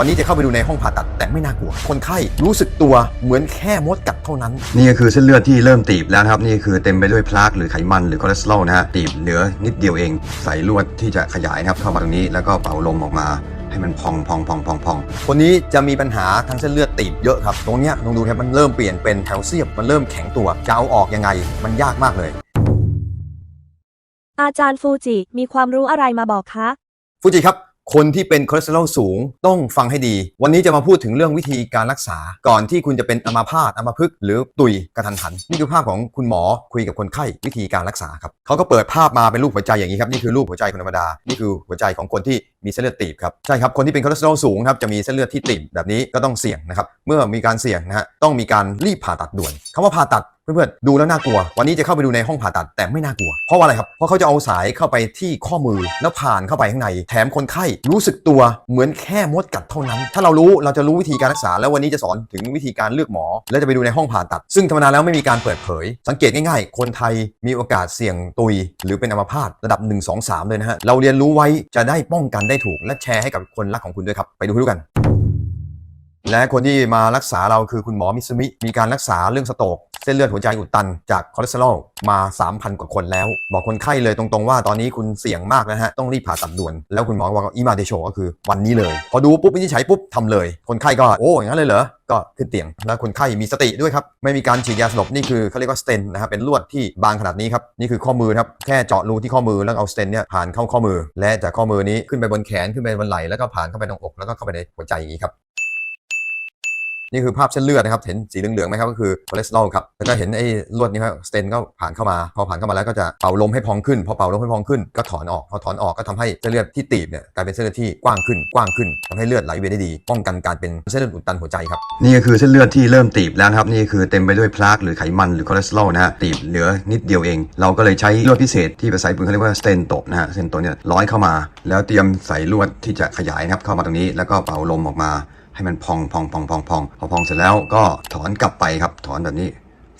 วันนี้จะเข้าไปดูในห้องผ่าตัดแต่ไม่น่ากลัว คนไข้รู้สึกตัวเหมือนแค่มดกัดเท่านั้น นี่ก็คือเส้นเลือดที่เริ่มตีบแล้วนะครับ นี่คือเต็มไปด้วยพลากหรือไขมันหรือคอเลสเตอรอลนะฮะตีบเหลือนิดเดียวเองใส่ลวดที่จะขยายนะครับเข้ามาตรงนี้แล้วก็เป่าลมออกมาให้มันพองพองพองพองพองคนนี้จะมีปัญหาทางเส้นเลือดตีบเยอะครับ ตรงเนี้ยลองดูครับมันเริ่มเปลี่ยนเป็นแคลเซียมมันเริ่มแข็งตัวจะเอาออกยังไง มันยากมากเลย อาจารย์ฟูจิมีความรู้อะไรมาบอกคะ ฟูจิครับ คนที่เป็นคอเลสเตอรอลสูงต้องฟังให้ดี วันนี้จะมาพูดถึงเรื่องวิธีการรักษา ก่อนที่คุณจะเป็นอัมาพาตอัมพฤกษ์หรือตุยกระทันหัน นี่คือภาพของคุณหมอคุยกับคนไข้วิธีการรักษาครับเขาก็เปิดภาพมาเป็นรูปหัวใจอย่างนี้ครับนี่คือรูปหัวใจคนธรรมดานี่คือหัวใจของคนที่มีเส้นเลือดตีบครับใช่ครับคนที่เป็นคอเลสเตอรอลสูงครับจะมีเส้นเลือดที่ตีบแบบนี้ก็ต้องเสี่ยงนะครับเมื่อมีการเสี่ยงนะฮะต้องมีการรีบผ่าตัดด่วนคำว่าผ่าตัดเพื่อนๆดูแล้วน่ากลัว วันนี้จะเข้าไปดูในห้องผ่าตัดแต่ไม่น่ากลัว เพราะว่าอะไรครับ เพราะเขาจะเอาสายเข้าไปที่ข้อมือแล้วผ่านเข้าไปข้างใน แถมคนไข้รู้สึกตัวเหมือนแค่มดกัดเท่านั้น ถ้าเรารู้เราจะรู้วิธีการรักษา แล้ววันนี้จะสอนถึงวิธีการเลือกหมอ แล้วจะไปดูในห้องผ่าตัด ซึ่งธรรมดาแล้วไม่มีการเปิดเผย สังเกตง่ายๆ คนไทยมีโอกาสเสี่ยงตุย หรือเป็นอัมพาตระดับ 1 2 3 เลยนะฮะเราเรียนรู้ไว้จะได้ป้องกันได้ถูกและแชร์ให้กับคนรักของคุณด้วยครับ ไปดูด้วยกัน และคนที่มารักษาเราคือคุณหมอมิสมิ มีการรักษาเรื่องสโตกเส้นเลือดหัวใจอุดตันจากคอเลสเตอรอลมา 3,000 กว่าคนแล้ว บอกคนไข้เลยตรงๆว่าตอนนี้คุณเสี่ยงมากนะฮะ ต้องรีบผ่าตัดด่วน แล้วคุณหมอก็บอกว่าอีมาเดโชก็คือวันนี้เลย พอดูปุ๊บวินิจฉัยปุ๊บทำเลย คนไข้ก็โอ้อย่างนั้นเลยเหรอก็ขึ้นเตียง แล้วคนไข้มีสติด้วยครับ ไม่มีการฉีดยาสลบนี่คือเขาเรียกว่าสเตนนะครับเป็นลวดที่บางขนาดนี้ครับ นี่คือข้อมือครับ แค่เจาะรูที่ข้อมือแล้วเอาสเตนเนี่ยผ่านเข้าข้อมือ และจากข้อมือนี้ขึ้นไปบนแขนขึ้นไปบนไหล่แล้วก็ผ่านเข้าไปตรงอกแล้วก็เข้าไปในหัวใจอย่างนี้ครับ นี่คือภาพเส้นเลือดนะครับ เห็นสีเหลืองๆไหมครับก็คือคอเลสเตอรอลครับ แล้วก็เห็นไอ้ลวดนี้ครับสเตนก็ผ่านเข้ามา พอผ่านเข้ามาแล้วก็จะเป่าลมให้พองขึ้น พอเป่าลมให้พองขึ้น ก็ถอนออก พอถอนออกก็ทำให้เส้นเลือดที่ตีบเนี่ยกลายเป็นเส้นเลือดที่กว้างขึ้น กว้างขึ้นทำให้เลือดไหลเวียนได้ดี ป้องกันการเป็นเส้นเลือดอุดตันหัวใจครับ นี่ก็คือเส้นเลือดที่เริ่มตีบแล้วครับ นี่คือเต็มไปด้วยพลากหรือไขมันหรือคอเลสเตอรอลนะฮะ ตีบเหลือนิดเดียวเอง เราก็เลยใช้ลวดพิเศษที่ภาษาญี่ปุ่นเขาเรียกว่าสเตนโตะนะฮะสเตนโตะเนี่ยร้อยเข้ามา แล้วเตรียมใส่ลวดที่จะขยายนะครับเข้ามาตรงนี้แล้วก็เป่าลมออกมา ให้มันพองพองพองพองพองพอพองเสร็จแล้วก็ถอนกลับไปครับ ถอนแบบนี้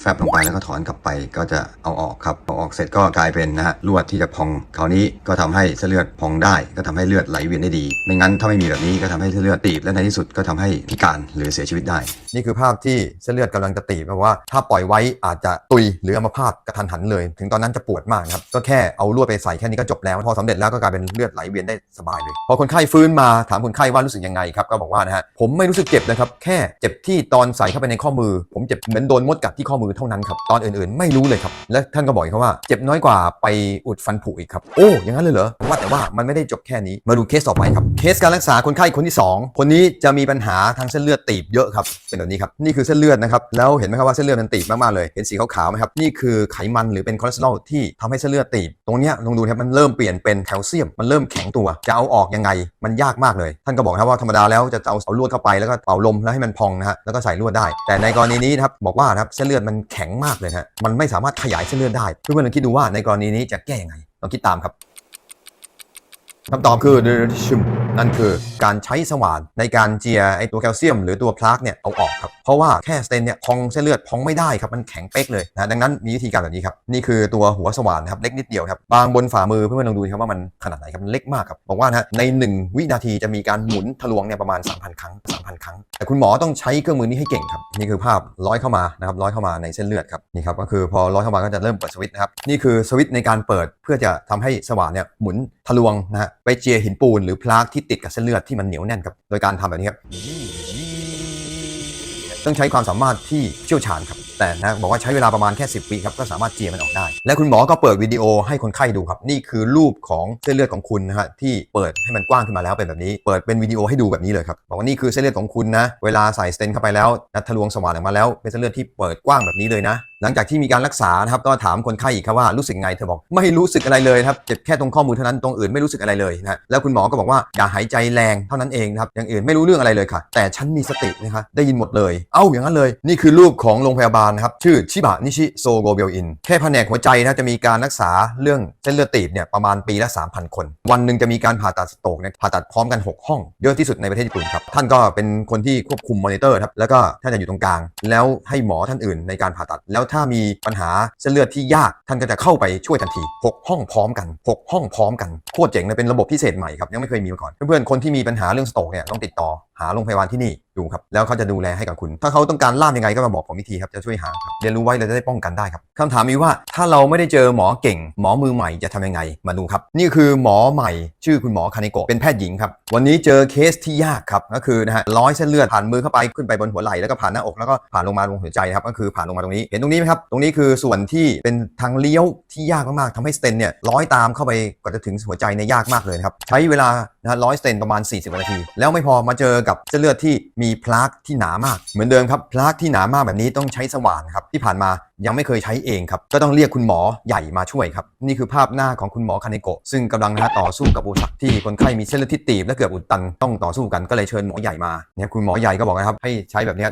แฟบลงไปแล้วก็ถอนกลับไปก็จะเอาออกครับเอาออกเสร็จก็กลายเป็นนะฮะลวดที่จะพองคราวนี้ก็ทำให้เส้นเลือดพองได้ ก็ทำให้เลือดไหลเวียนได้ดี ไม่งั้นถ้าไม่มีแบบนี้ก็ทำให้เส้นเลือดตีบและในที่สุดก็ทำให้พิการหรือเสียชีวิตได้ นี่คือภาพที่เส้นเลือดกำลังจะตีบแปลว่าถ้าปล่อยไว้อาจจะตุยหรืออัมพาตกระทันหันเลย ถึงตอนนั้นจะปวดมากครับก็แค่เอาลวดไปใส่แค่นี้ก็จบแล้วพอสำเร็จแล้วก็กลายเป็นเลือดไหลเวียนได้สบายเลยพอคนไข้ฟื้นมาถามคนไข้ว่ารู้สึกยังไงครับก็บอกว่านะฮะผมไม่รู้สึกเจ็บนะครับแค่เจ็บที่ตอนใส่เข้าไปในข้อมือ ผมเจ็บเหมือนโดนมดกัดที่ข้อมือเท่านั้นครับตอนอื่นๆ ไม่รู้เลยครับและท่านก็บอกอีกครับว่าเจ็บน้อยกว่าไปอุดฟันผุอีกครับโอ้อย่างนั้นเลยเหรอว่าแต่ว่ามันไม่ได้จบแค่นี้มาดูเคสต่อไปครับเคสการรักษาคนไข้คนที่สองคนนี้จะมีปัญหาทางเส้นเลือดตีบเยอะครับเป็นแบบนี้ครับนี่คือเส้นเลือดนะครับแล้วเห็นไหมครับว่าเส้นเลือดมันตีบมากๆเลยเห็นสีขาวๆไหมครับนี่คือไขมันหรือเป็นคอเลสเตอรอลที่ทำให้เส้นเลือดตีบตรงเนี้ยลองดูครับมันเริ่มเปลี่ยนเป็นแคลเซียมมันเริ่มแข็งตัว จะเอาออกยังไงมันยากมากเลย ท่านก็บอกนะครับว่าธรรมดาแล้วจะเอาเอาลวดเข้าไปแล้วก็เป่าลมแล้วให้มันพองนะฮะแล้วก็ใส่ลวดได้ แต่ในกรณีนี้นะครับบอกว่านะครับเส้นเลือดมันแข็งมากเลยนะฮะ มันไม่สามารถขยายเส้นเลือดได้ เพื่อนๆลองคิดดูว่าในกรณีนี้จะแก้ยังไงลองคิดตามครับคำตอบคือ dilution นั่นคือการใช้สว่านในการเจียไอตัวแคลเซียม หรือตัวพลาร์กเนี่ยเอาออกครับ เพราะว่าแค่สเตนเนี่ยพองเส้นเลือดพองไม่ได้ครับมันแข็งเป๊กเลยนะดังนั้นมีวิธีการแบบนี้ครับนี่คือตัวหัวสว่านนะครับเล็กนิดเดียวครับบางบนฝ่ามือเพื่อนๆลองดูครับว่ามันขนาดไหนครับมันเล็กมากครับบอกว่านะฮะใน 1 วินาทีจะมีการหมุนทะลวงเนี่ยประมาณ 3,000 ครั้ง 3,000 ครั้ง แต่คุณหมอต้องใช้เครื่องมือนี้ให้เก่งครับนี่คือภาพร้อยเข้ามานะครับร้อยเข้ามาในเส้นเลือดครับนี่ครับก็คือพอร้อยเข้ามาก็จะเริ่มเปิดสวิตช์นะครับนี่คือสวิตช์ในการเปิดเพื่อจะทำให้สว่านเนี่ยหมุนทะลวงนะฮะไปเจียหินปูนหรือพลากที่ติดกับเส้นเลือดที่มันเหนียวแน่นครับโดยการทำแบบนี้ครับต้องใช้ความสามารถที่เชี่ยวชาญครับ แต่นะบอกว่าใช้เวลาประมาณแค่ 10วิครับก็สามารถเจียมันออกได้ และคุณหมอก็เปิดวิดีโอให้คนไข้ดูครับนี่คือรูปของเส้นเลือดของคุณนะฮะที่เปิดให้มันกว้างขึ้นมาแล้วเป็นแบบนี้ เปิดเป็นวิดีโอให้ดูแบบนี้เลยครับบอกว่านี่คือเส้นเลือดของคุณนะเวลาใส่สเตนเข้าไปแล้วนะทะลวงสว่านออกมาแล้วเป็นเส้นเลือดที่เปิดกว้างแบบนี้เลยนะหลังจากที่มีการรักษานะครับก็ถามคนไข้อีกครับว่ารู้สึกไงเธอบอกไม่รู้สึกอะไรเลยครับเจ็บแค่ตรงข้อมือเท่านั้นตรงอื่นไม่รู้สึกอะไรเลยนะแล้วคุณหมอก็บอกว่าอย่าหายใจแรงเท่านั้นเองนะครับอย่างอื่นไม่รู้เรื่องอะไรเลยค่ะ แต่ฉันมีสตินะคะได้ยินหมดเลย เอ้าอย่างนั้นเลย นี่คือรูปของโรงพยาบาลนะครับชื่อชิบะนิชิโซโกเบลอินแค่แผนกหัวใจนะจะมีการรักษาเรื่องเส้นเลือดตีบเนี่ยประมาณปีละ 3,000 คน วันหนึ่งจะมีการผ่าตัดสโตกเนี่ยผ่าตัดพร้อมกัน 6 ห้อง เยอะที่สุดในประเทศญี่ปุ่นครับ ท่านก็เป็นคนที่ควบคุมมอนิเตอร์ครับแล้วก็ท่านจะอยู่ตรงกลาง แล้วให้หมอท่านอื่นในการผ่าตัด แล้วถ้ามีปัญหาเส้นเลือดที่ยากท่านก็จะเข้าไปช่วยทันที 6 ห้องพร้อมกัน 6 ห้องพร้อมกันโคตรเจ๋งเลยเป็นระบบพิเศษใหม่ครับยังไม่เคยมีมาก่อนเพื่อนๆคนที่มีปัญหาเรื่องสโตกเนี่ยต้องติดต่อ หาโรงพยาบาลที่นี่ดูครับแล้วเขาจะดูแลให้กับคุณ ถ้าเขาต้องการล่ามยังไงก็มาบอกผมวิธีครับจะช่วยหาครับเรียนรู้ไว้เราจะได้ป้องกันได้ครับคำถามมีว่าถ้าเราไม่ได้เจอหมอเก่ง หมอมือใหม่จะทำยังไงมาดูครับ นี่คือหมอใหม่ ชื่อคุณหมอคานิโกะเป็นแพทย์หญิงครับวันนี้เจอเคสที่ยากครับก็คือนะฮะร้อยเส้นเลือดผ่านมือเข้าไปขึ้นไปบนหัวไหล่แล้วก็ผ่านหน้าอกแล้วก็ผ่านลงมาลงหัวใจครับก็คือผ่านลงมาตรงนี้ เห็นตรงนี้ไหมครับตรงนี้คือส่วนที่เป็นทางเลี้ยวที่ยากมากๆทำให้สเตนเนี่ยร้อยตามเข้าไปกว่าจะถึงหัวใจเนี่ยยากมากเลยครับใช้เวลานะฮะร้อยสเตนประมาณ 40 นาที แล้วไม่พอมาเจอกับเส้นเลือดที่มีพลาร์กที่หนามาก เหมือนเดิมครับพลาร์กที่หนามากแบบนี้ต้องใช้สว่านครับที่ผ่านมา ยังไม่เคยใช้เองครับ ก็ต้องเรียกคุณหมอใหญ่มาช่วยครับ นี่คือภาพหน้าของคุณหมอคานิโกะซึ่งกำลังนะต่อสู้กับอุปสรรที่คนไข้มีเส้นเลือดที่ตีบและเกือบอุดตันต้องต่อสู้กันก็เลยเชิญหมอใหญ่มาเนี่ยคุณหมอใหญ่ก็บอกนะครับให้ใช้แบบนี้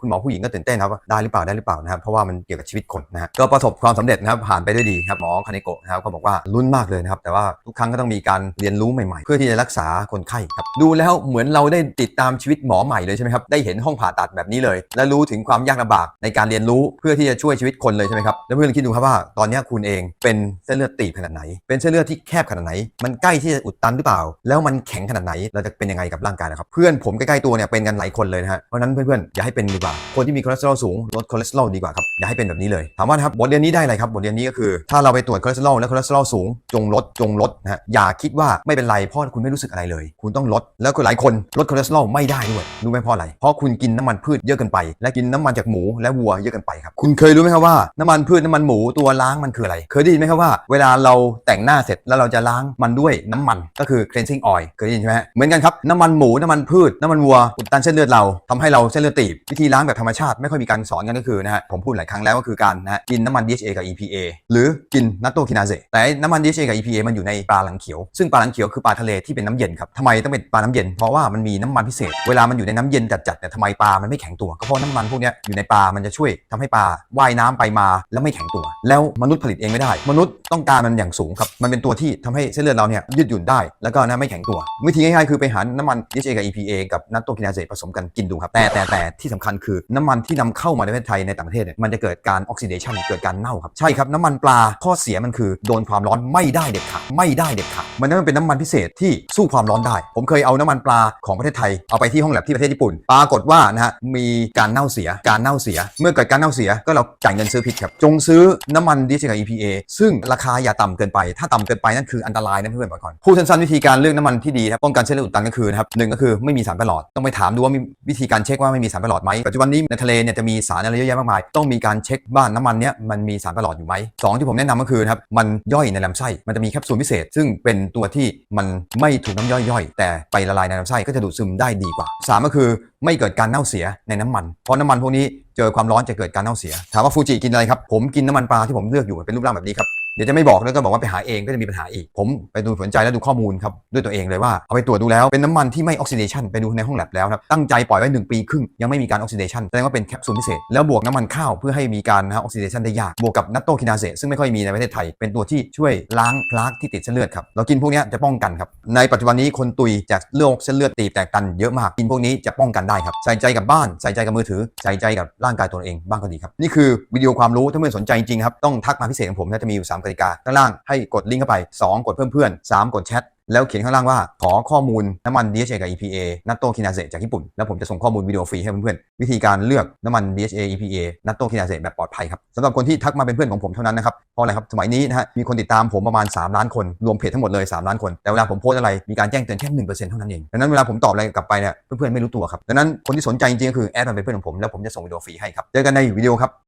คุณหมอผู้หญิงก็ตื่นเต้นครับว่าได้หรือเปล่าได้หรือเปล่านะครับเพราะว่ามันเกี่ยวกับชีวิตคนนะฮะก็ประสบความสำเร็จนะครับผ่านไปด้วยดีครับหมอคานิโกะนะครับก็บอกว่าลุ้นมากเลยนะครับแต่ว่าทุกครั้งก็ต้องมีการเรียนรู้ใหม่ๆ เพื่อที่จะรักษาคนไข้ครับดูแล้วเหมือนเราได้ติดตามชีวิตหมอใหม่เลยใช่ไหมครับได้เห็นห้องผ่าตัดแบบนี้เลย และรู้ถึงความยากลำบากในการเรียนรู้เพื่อที่จะช่วยชีวิตคนเลยใช่ไหมครับแล้วเพื่อนคิดดูครับว่าตอนนี้คุณเองเป็นเส้นเลือดตีบขนาดไหน เป็นเส้นเลือดที่แคบขนาดไหน มันใกล้ที่จะอุดตันหรือเปล่า แล้วมันแข็งขนาดไหนเราจะเป็นยังไงกับร่างกายนะครับเพื่อนผมใกล้ๆตัวเนี่ยเป็นกันหลายคนเลยนะฮะเพราะนั้นเพื่อนๆอย่าให้เป็นดีกว่าคนที่มีคอเลสเตอรอลสูงลดคอเลสเตอรอลดีกว่าครับอย่าให้เป็นแบบนี้เลยถามว่านะครับบทเรียนนี้ได้อะไรครับบทเรียนนี้ก็คือ ถ้าเราไปตรวจคอเลสเตอรอลและคอเลสเตอรอลสูงจงลดจงลดนะฮะอย่าคิดว่าไม่เป็นไรเพราะคุณไม่รู้สึกอะไรเลย คุณต้องลดแล้วก็หลายคนลดคอเลสเตอรอลไม่ได้ด้วยรู้ไหมเพราะอะไรเพราะคุณกินน้ำมันพืชเยอะเกินไปและกินน้ำมันจากหมูและวัวเยอะกินไปครับ คุณเคยรู้ไหมครับว่าน้ำมันพืชน้ำมันหมูตัวล้างมันคืออะไร เคยได้ยินไหมครับว่า เวลาเราแต่งหน้าเสร็จแล้วเราจะล้างมันด้วยน้ำมันก็คือ cleansing oil เคยได้ยินใช่ไหมฮะเหมือนกันครับน้ำมันหมูน้ำมันพืชน้ำมันวัวอุดตันเส้นเลือดเราทำให้เราเส้นเลือดตีบวิธีล้างแบบธรรมชาติไม่ค่อยมีการสอนกันก็คือนะฮะผมพูดหลายครั้งแล้วก็คือการนะฮะกินน้ำมัน DHA กับ EPA หรือกินนัตโตคินาเซแต่น้ำมัน DHA กับ EPA มันอยู่ในปลาหลังเขียว ซึ่งปลาหลังเขียวคือปลาทะเลที่เป็นน้ำเย็นครับทำไมต้องเป็นปลาน้ำเย็นเพราะว่ามันมีน้ำมันพิเศษ เวลามันอยู่ในน้ำเย็นจัดๆเนี่ยทำไมปลามันไม่แข็งตัวก็เพราะน้ำมันพวกเนี้อยู่ในปลา มันจะช่วยทำให้ปลาว่ายน้ำไปมาแล้วไม่แข็งตัว แล้วมนุษย์ผลิตเองไม่ได้ มนุษย์ต้องการมันอย่างสูงครับ มันเป็นตัวที่ทำให้เส้นเลือดเราเนี่ยยืดหยุ่นได้ แล้วก็นะไม่แข็งตัว วิธีง่ายๆคือไปหาน้ำมัน DHA กับ EPA กับนัตโตคินาเซผสมกันกินดูครับ แต่แต่แต่ที่สำคัญคือน้ำมันที่นำเข้ามาในประเทศไทยในต่างประเทศเนี่ย มันจะเกิดการออกซิเดชันเกิดการเน่าครับ ใช่ครับน้ำมันปลาข้อเสียมันคือโดนความร้อนไม่ได้เด็ดขาดไม่ได้เด็ดขาดมันนั้นเป็นน้ำมันพิเศษที่สู้ความร้อนได้ ผมเคยเอาน้ำมันปลาของประเทศไทยเอาไปที่ห้องแลบที่ประเทศญี่ปุ่น ปรากฏว่านะฮะมีการเน่าเสียการเน่าเสีย เมื่อเกิดการเน่าเสียก็เราจ่ายเงินซื้อผิดครับ จงซื้อน้ำมัน DHA กับ EPA ซึ่งราคาอย่าต่ำเกินไป ถ้าต่ำเกินไปนั่นคืออันตรายนะเพื่อนๆบอกก่อนพูดสั้นๆวิธีการเลือกน้ำมันที่ดีครับป้องกันเส้นเลือดอุดตันก็คือนะครับหนึ่งก็คือไม่มีสารประหลอดต้องไปถามดูว่ามีวิธีการเช็คว่าไม่มีสารประหลอดไหมปัจจุบันนี้ในทะเลเนี่ยจะมีสารอะไรเยอะแยะมากมาย ต้องมีการเช็คว่านน้ำมันเนี้ยมันมีสารประหลอดอยู่ไหมสองที่ผมแนะนำก็คือนะครับมันย่อยในลำไส้มันจะมีแคปซูลพิเศษ ซึ่งเป็นตัวที่มันไม่ถูกน้ำย่อยย่อยแต่ไปละลายในลำไส้ก็จะดูดซึมได้ดีกว่าสามก็คือไม่เกิดการเน่าเสียในน้ำมันเพราะน้ำมันพวกนี้เจอความร้อนจะเกิดการเน่าเสีย ถามว่าฟูจิกินอะไรครับ ผมกินน้ำมันปลาที่ผมเลือกอยู่เป็นรูปร่างแบบนี้ครับ เดี๋ยวจะไม่บอกแล้วก็บอกว่าไปหาเองก็จะมีปัญหาอีก ผมไปดูสนใจแล้วดูข้อมูลครับด้วยตัวเองเลยว่าเอาไปตรวจดูแล้วเป็นน้ำมันที่ไม่ออกซิเดชันไปดูในห้องแลบแล้วครับตั้งใจปล่อยไว้1ปีครึ่งยังไม่มีการออกซิเดชันแสดงว่าเป็นแคปซูลพิเศษแล้วบวกน้ำมันข้าวเพื่อให้มีการนะออกซิเดชันได้ยากบวกกับนัตโตคินาเซซึ่งไม่ค่อยมีในประเทศไทย เป็นตัวที่ช่วยล้างพลากที่ติดเส้นเลือดครับเรากินพวกนี้จะป้องกันครับในปัจจุบันนี้คนตุยจากโรคเส้นเลือดตีบแตกตันเยอะมากกินพวกนี้จะป้องกันได้ครับใส่ใจกับบ้านใส่ใจกับมือถือใส่ใจกับร่างกายตัวเองบ้างก็ดีครับนี่คือวิดีโอความรู้ถ้าเพื่อนสนใจจริงครับต้องทักมาพิเศษของผมนะจะมีอยู่3กติกาด้านล่างให้กดลิงก์เข้าไป 2 กดเพิ่มเพื่อน 3 กดแชทแล้วเขียนข้างล่างว่า ขอข้อมูลน้ำมัน DHA กับ EPA นัตโตคินาเซจากญี่ปุ่น แล้วผมจะส่งข้อมูลวิดีโอฟรีให้เพื่อนๆ วิธีการเลือกน้ำมัน DHA EPA นัตโตคินาเซแบบปลอดภัยครับสำหรับคนที่ทักมาเป็นเพื่อนของผมเท่านั้นนะครับ เพราะอะไรครับ สมัยนี้นะฮะมีคนติดตามผมประมาณ 3 ล้านคน รวมเพจทั้งหมดเลย 3 ล้านคน แต่เวลาผมโพสอะไรมีการแจ้งเตือนแค่หนึ่งเปอร์เซ็นต์เท่านั้นเองดังนั้นเวลาผมตอบอะไรกลับไปเนี่ยเพื่อนๆไม่รู้ตัวครับดังนั้นคนที่สนใจจริงๆก็คือแอดมาเป็นเพื่อนของผมแล้วผมจะส่งวิดีโอฟรีให้ครับเจอกันในวิดีโอครับ